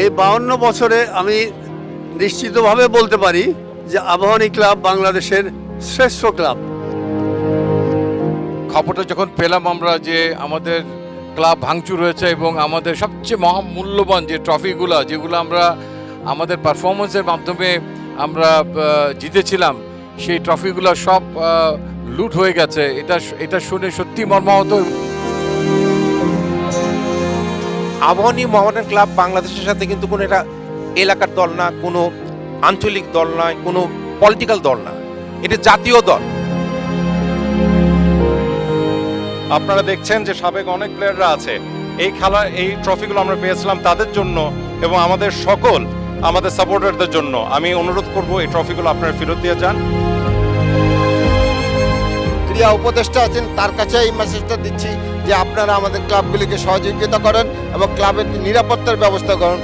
এই বাউন্ন বছরে আমি নিশ্চিতভাবে বলতে পারি যে আবাহনী ক্লাব বাংলাদেশের শ্রেষ্ঠ ক্লাব। খবরটা যখন পেলাম আমরা যে আমাদের ক্লাব ভাঙচুর হয়েছে এবং আমাদের সবচেয়ে মহা মূল্যবান যে ট্রফিগুলো, যেগুলো আমরা আমাদের পারফরমেন্সের মাধ্যমে আমরা জিতেছিলাম, সেই ট্রফিগুলো সব লুট হয়ে গেছে। এটা এটা শুনে সত্যি মর্মাহত। আবাহনী মোহামেডান ক্লাব বাংলাদেশের সাথে কিন্তু কোনো এটা এলাকার দল না, কোনো আঞ্চলিক দল নয় কোনো পলিটিক্যাল দল না। এটা জাতীয় দল। আপনারা দেখছেন যে সাবেক অনেক প্লেয়াররা আছে। এই খেলা, এই ট্রফিগুলো আমরা পেয়েছিলাম তাদের জন্য এবং আমাদের সকল, আমাদের সাপোর্টারদের জন্য। আমি অনুরোধ করব এই ট্রফিগুলো আপনারা ফেরত দিয়ে যান। ক্রিয়া উপদেষ্টা আছেন, তার কাছে এই মেসেজটা দিচ্ছি যে আপনারা আমাদের ক্লাবগুলিকে সহযোগিতা করেন এবং ক্লাবের নিরাপত্তার ব্যবস্থা গ্রহণ